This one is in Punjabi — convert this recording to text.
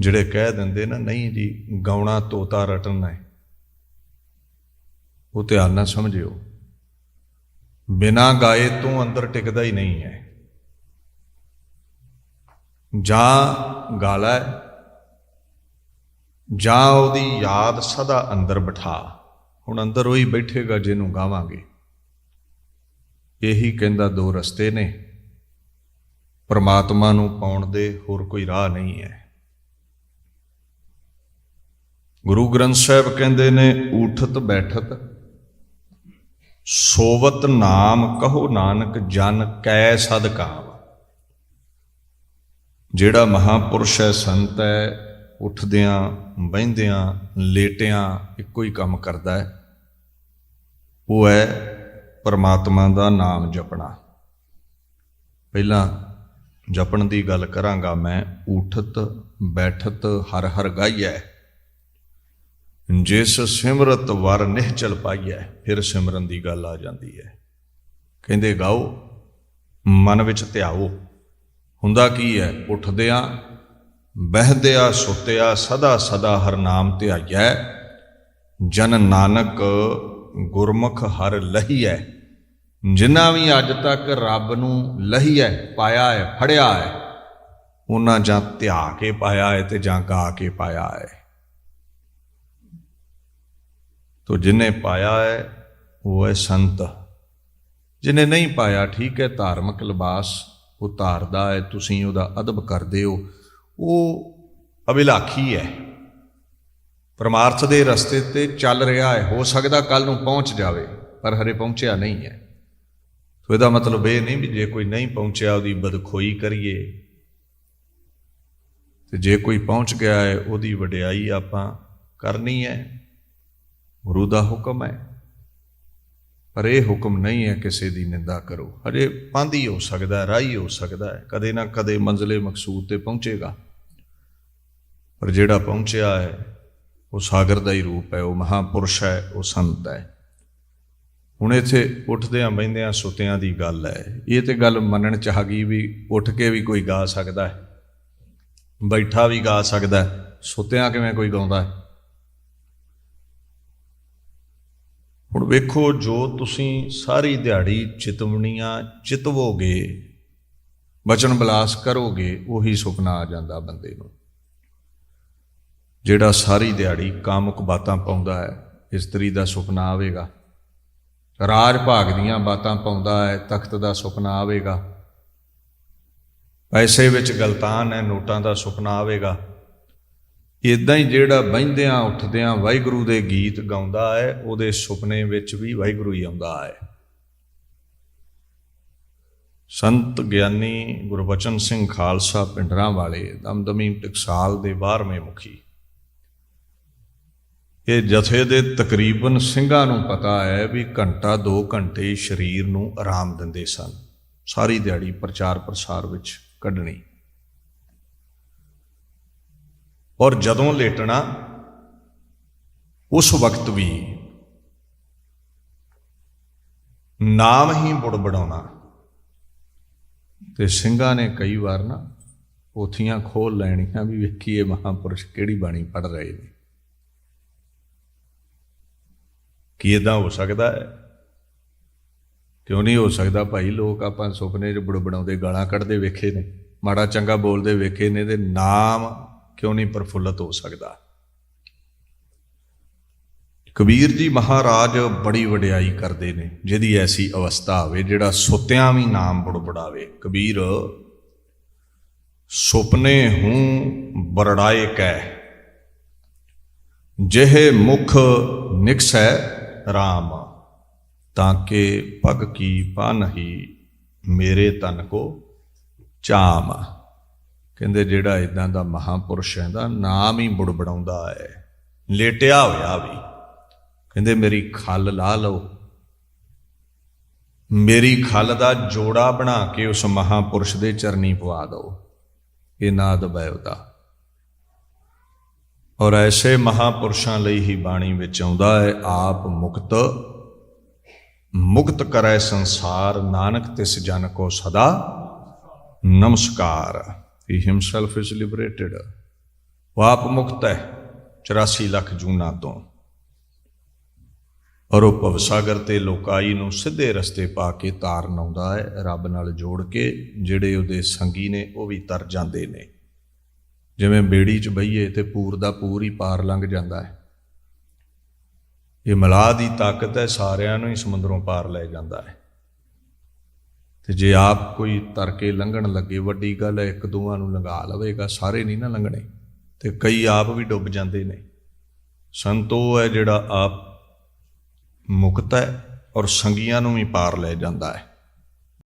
ਜਿਹੜੇ ਕਹਿ ਦਿੰਦੇ ਨਾ, ਨਹੀਂ ਜੀ, ਗਾਉਣਾ, ਤੋਤਾ, ਰਟਣਾ ਹੈ। ਉਹ ਧਿਆਨ ਨਾਲ ਸਮਝਿਓ। ਬਿਨਾ ਗਾਏ ਤੋਂ ਅੰਦਰ ਟਿਕਦਾ ਹੀ ਨਹੀਂ ਹੈ। ਜਾਂ ਗਾਲਾ ਜਾਂ ਉਹਦੀ ਯਾਦ ਸਦਾ ਅੰਦਰ ਬਿਠਾ। ਹੁਣ ਅੰਦਰ ਉਹੀ ਬੈਠੇਗਾ ਜਿਹਨੂੰ ਗਾਵਾਂਗੇ। ਇਹੀ ਕਹਿੰਦਾ ਦੋ ਰਸਤੇ ਨੇ। ਪਰਮਾਤਮਾ ਨੂੰ ਪਾਉਣ ਦੇ ਹੋਰ ਕੋਈ ਰਾਹ ਨਹੀਂ ਹੈ। ਗੁਰੂ ਗ੍ਰੰਥ ਸਾਹਿਬ ਕਹਿੰਦੇ ਨੇ ਊਠਤ ਬੈਠਤ, ਸੋਵਤ ਨਾਮ ਕਹੋ ਨਾਨਕ, ਜਨ ਕੈ ਸਦਕਾਵ ਜਿਹੜਾ ਮਹਾਪੁਰਸ਼ ਹੈ, ਸੰਤ ਹੈ, ਉੱਠਦਿਆਂ, ਬਹਿੰਦਿਆਂ, ਲੇਟਿਆਂ ਇੱਕੋ ਹੀ ਕੰਮ ਕਰਦਾ ਹੈ। ਉਹ ਹੈ ਪਰਮਾਤਮਾ ਦਾ ਨਾਮ ਜਪਣਾ। ਪਹਿਲਾਂ ਜਪਣ ਦੀ ਗੱਲ ਕਰਾਂਗਾ ਮੈਂ ਊਠਤ ਬੈਠਤ, ਹਰ ਹਰ ਗਾਈਐ। ਜਿਸ ਸਿਮਰਤ ਵਰ ਨਿਹਚਲ ਪਾਈਐ, ਫਿਰ ਸਿਮਰਨ ਦੀ ਗੱਲ ਆ ਜਾਂਦੀ ਹੈ ਕਹਿੰਦੇ, ਗਾਓ, ਮਨ ਵਿੱਚ ਧਿਆਓ। ਹੁੰਦਾ ਕੀ ਹੈ ਉੱਠਦਿਆਂ, ਬਹਿਦਿਆਂ, ਸੁੱਤਿਆਂ, ਸਦਾ ਸਦਾ ਹਰ ਨਾਮ ਧਿਆਈਐ। ਜਨ ਨਾਨਕ ਗੁਰਮੁਖ ਹਰ ਲਹੀਐ। ਜਿਨ੍ਹਾਂ ਵੀ ਅੱਜ ਤੱਕ ਰੱਬ ਨੂੰ ਲਹੀਐ, ਪਾਇਆ ਹੈ ਫੜਿਆ ਹੈ ਉਹਨਾਂ ਜਾਂ ਧਿਆ ਕੇ ਪਾਇਆ ਹੈ ਤੇ ਜਾਂ ਗਾ ਕੇ ਪਾਇਆ ਹੈ ਤੋ ਜਿਨੇ ਪਾਇਆ ਹੈ, ਉਹ ਹੈ ਸੰਤ। ਜਿਨੇ ਨਹੀਂ ਪਾਇਆ, ਠੀਕ ਹੈ, ਧਾਰਮਿਕ ਲਿਬਾਸ ਉਹ ਧਾਰਦਾ ਹੈ, ਤੁਸੀਂ ਉਹਦਾ ਅਦਬ ਕਰਦੇ ਹੋ। ਉਹ ਅਭਿਲਾਖੀ ਹੈ। ਪਰਮਾਰਥ ਦੇ ਰਸਤੇ ਤੇ ਚੱਲ ਰਿਹਾ ਹੈ। ਹੋ ਸਕਦਾ ਕੱਲ ਨੂੰ ਪਹੁੰਚ ਜਾਵੇ, ਪਰ ਹਰੇ ਪਹੁੰਚਿਆ ਨਹੀਂ ਹੈ। ਸੋ ਇਹਦਾ ਮਤਲਬ ਇਹ ਨਹੀਂ ਵੀ ਜੇ ਕੋਈ ਨਹੀਂ ਪਹੁੰਚਿਆ, ਉਹਦੀ ਬਦਖੋਈ ਕਰੀਏ। ਤੇ ਜੇ ਕੋਈ ਪਹੁੰਚ ਗਿਆ ਹੈ, ਉਹਦੀ ਵਡਿਆਈ ਆਪਾਂ ਕਰਨੀ ਹੈ। ਗੁਰੂ ਦਾ ਹੁਕਮ ਹੈ। ਪਰ ਇਹ ਹੁਕਮ ਨਹੀਂ ਹੈ ਕਿਸੇ ਦੀ ਨਿੰਦਾ ਕਰੋ। ਹਜੇ ਪਾਂਦੀ ਹੋ ਸਕਦਾ ਹੈ ਰਾਹੀ ਹੋ ਸਕਦਾ ਹੈ। ਕਦੇ ਨਾ ਕਦੇ ਮੰਜ਼ਲੇ ਮਕਸੂਦ ਤੇ ਪਹੁੰਚੇਗਾ। ਪਰ ਜਿਹੜਾ ਪਹੁੰਚਿਆ ਹੈ, ਉਹ ਸਾਗਰ ਦਾ ਹੀ ਰੂਪ ਹੈ, ਉਹ ਮਹਾਪੁਰਸ਼ ਹੈ, ਉਹ ਸੰਤ ਹੈ। ਹੁਣ ਇੱਥੇ ਉੱਠਦਿਆਂ ਬਹਿੰਦਿਆਂ ਸੁੱਤਿਆਂ ਦੀ ਗੱਲ ਹੈ। ਇਹ ਤੇ ਗੱਲ ਮੰਨਣ ਚ ਹੈਗੀ ਵੀ ਉੱਠ ਕੇ ਵੀ ਕੋਈ ਗਾ ਸਕਦਾ ਹੈ। ਬੈਠਾ ਵੀ ਗਾ ਸਕਦਾ ਹੈ। ਸੁੱਤਿਆਂ ਕਿਵੇਂ ਕੋਈ ਗਾਉਂਦਾ ਹੈ? ਹੁਣ ਵੇਖੋ ਜੋ ਤੁਸੀਂ ਸਾਰੀ ਦਿਹਾੜੀ ਚਿਤਵਣੀਆਂ ਚਿਤਵੋਗੇ, ਬਚਨ ਬਲਾਸ ਕਰੋਗੇ, ਉਹੀ ਸੁਪਨਾ ਆ ਜਾਂਦਾ ਬੰਦੇ ਨੂੰ। ਜਿਹੜਾ ਸਾਰੀ ਦਿਹਾੜੀ ਕਾਮੁਕ ਬਾਤਾਂ ਪਾਉਂਦਾ ਹੈ, ਇਸਤਰੀ ਦਾ ਸੁਪਨਾ ਆਵੇਗਾ। ਰਾਜ ਭਾਗ ਦੀਆਂ ਬਾਤਾਂ ਪਾਉਂਦਾ ਹੈ, ਤਖਤ ਦਾ ਸੁਪਨਾ ਆਵੇਗਾ। ਪੈਸੇ ਵਿੱਚ ਗਲਤਾਨ ਹੈ, ਨੋਟਾਂ ਦਾ ਸੁਪਨਾ ਆਵੇਗਾ। ਇਦਾਂ ਹੀ ਜਿਹੜਾ ਬਹਿੰਦਿਆਂ, ਉੱਠਦਿਆਂ ਵਾਹਿਗੁਰੂ ਦੇ ਗੀਤ ਗਾਉਂਦਾ ਹੈ, ਉਹਦੇ ਸੁਪਨੇ ਵਿੱਚ ਵੀ ਵਾਹਿਗੁਰੂ ਹੀ ਆਉਂਦਾ ਹੈ। ਸੰਤ ਗਿਆਨੀ ਗੁਰਬਚਨ ਸਿੰਘ ਖਾਲਸਾ ਪਿੰਡਰਾਂ ਵਾਲੇ ਦਮਦਮੀ ਟਕਸਾਲ ਦੇ 12ਵੇਂ ਮੁਖੀ। ਇਹ ਜਥੇ ਦੇ ਤਕਰੀਬਨ ਸਿੰਘਾਂ ਨੂੰ ਪਤਾ ਹੈ ਵੀ ਘੰਟਾ 2 ਘੰਟੇ ਸਰੀਰ ਨੂੰ ਆਰਾਮ ਦਿੰਦੇ ਸਨ। ਸਾਰੀ ਦਿਹਾੜੀ ਪ੍ਰਚਾਰ ਪ੍ਰਸਾਰ ਵਿੱਚ ਕੱਢਣੀ। ਔਰ ਜਦੋਂ ਲੇਟਣਾ, ਉਸ ਵਕਤ ਵੀ ਨਾਮ ਹੀ ਬੁੜਬੜਾਉਣਾ ਤੇ ਸਿੰਘਾਂ ਨੇ ਕਈ ਵਾਰ ਨਾ ਪੋਥੀਆਂ ਖੋਲ ਲੈਣੀਆਂ ਵੀ ਵੇਖੀਏ ਮਹਾਪੁਰਸ਼ ਕਿਹੜੀ ਬਾਣੀ ਪੜ ਰਹੇ ਨੇ। ਕੀ ਇਦਾਂ ਹੋ ਸਕਦਾ ਹੈ? ਕਿਉਂ ਨਹੀਂ ਹੋ ਸਕਦਾ ਭਾਈ ਲੋਕ ਆਪਾਂ ਸੁਪਨੇ 'ਚ ਬੁੜਬੜਾਉਂਦੇ ਗਾਲਾਂ ਕੱਢਦੇ ਵੇਖੇ ਨੇ, ਮਾੜਾ ਚੰਗਾ ਬੋਲਦੇ ਵੇਖੇ ਨੇ ਤੇ ਨਾਮ ਕਿਉਂ ਨਹੀਂ ਪ੍ਰਫੁੱਲਤ ਹੋ ਸਕਦਾ? ਕਬੀਰ ਜੀ ਮਹਾਰਾਜ ਬੜੀ ਵਡਿਆਈ ਕਰਦੇ ਨੇ, ਜਿਹਦੀ ਐਸੀ ਅਵਸਥਾ ਹੋਵੇ ਜਿਹੜਾ ਸੁੱਤਿਆਂ ਵੀ ਨਾਮ ਬੁੜਬੜਾਵੇ। ਕਬੀਰ, ਸੁਪਨੇ ਹੂੰ ਬਰੜਾਏ ਕੈ। ਜਿਹੇ ਮੁਖ ਨਿਕਸੈ RAM ਤਾਂ ਕਿ ਪਗ ਕੀ ਪਾ ਨਹੀਂ ਮੇਰੇ ਤਨ ਕੋ ਚਾਮ। ਕਹਿੰਦੇ ਜਿਹੜਾ ਇਦਾਂ ਦਾ ਮਹਾਪੁਰਸ਼ ਹੈ ਦਾ ਨਾਮ ਹੀ ਬੁੜਬੜਾਉਂਦਾ ਹੈ। ਲੇਟਿਆ ਹੋਇਆ ਵੀ। ਕਹਿੰਦੇ ਮੇਰੀ ਖੱਲ ਲਾ ਲਓ। ਮੇਰੀ ਖੱਲ ਦਾ ਜੋੜਾ ਬਣਾ ਕੇ ਉਸ ਮਹਾਪੁਰਸ਼ ਦੇ ਚਰਨੀ ਪਵਾ ਦਿਓ ਇਹ ਨਾ ਦਬਾਇਓਦਾ ਔਰ ਐਸੇ ਮਹਾਪੁਰਸ਼ਾਂ ਲਈ ਹੀ ਬਾਣੀ ਵਿੱਚ ਆਉਂਦਾ ਹੈ, ਆਪ ਮੁਕਤ ਮੁਕਤ ਕਰੈ ਸੰਸਾਰ, ਨਾਨਕ ਤਿਸ ਜਨ ਕੋ ਸਦਾ ਨਮਸਕਾਰ। He himself is liberated. ਉਹ ਆਪ ਮੁਕਤ ਹੈ 84 ਲੱਖ ਜੂਨਾ ਤੋਂ। ਔਰ ਉਹ ਭਵਸਾਗਰ ਤੇ ਲੋਕਾਈ ਨੂੰ ਸਿੱਧੇ ਰਸਤੇ ਪਾ ਕੇ ਤਾਰਨ ਆਉਂਦਾ ਹੈ, ਰੱਬ ਨਾਲ ਜੋੜ ਕੇ, ਜਿਹੜੇ ਉਹਦੇ ਸੰਗੀ ਨੇ, ਉਹ ਵੀ ਤਰ ਜਾਂਦੇ ਨੇ। ਜਿਵੇਂ ਬੇੜੀ 'ਚ ਬਈਏ ਤੇ ਪੂਰ ਦਾ ਪੂਰ ਹੀ ਪਾਰ ਲੰਘ ਜਾਂਦਾ ਹੈ। ਇਹ ਮਲਾਹ ਦੀ ਤਾਕਤ ਹੈ, ਸਾਰਿਆਂ ਨੂੰ ਹੀ ਸਮੁੰਦਰੋਂ ਪਾਰ ਲੈ ਜਾਂਦਾ ਹੈ। ਤੇ ਜੇ ਆਪ ਕੋਈ ਤਰ ਕੇ ਲੰਘਣ ਲੱਗੇ, ਵੱਡੀ ਗੱਲ ਹੈ, ਇੱਕ ਦੋਵਾਂ ਨੂੰ ਲੰਘਾ ਲਵੇਗਾ, ਸਾਰੇ ਨਹੀਂ ਨਾ ਲੰਘਣੇ, ਤੇ ਕਈ ਆਪ ਵੀ ਡੁੱਬ ਜਾਂਦੇ ਨੇ। ਸੰਤੋ ਹੈ ਜਿਹੜਾ ਆਪ ਮੁਕਤ ਹੈ ਔਰ ਸੰਗੀਆਂ ਨੂੰ ਵੀ ਪਾਰ ਲੈ ਜਾਂਦਾ ਹੈ।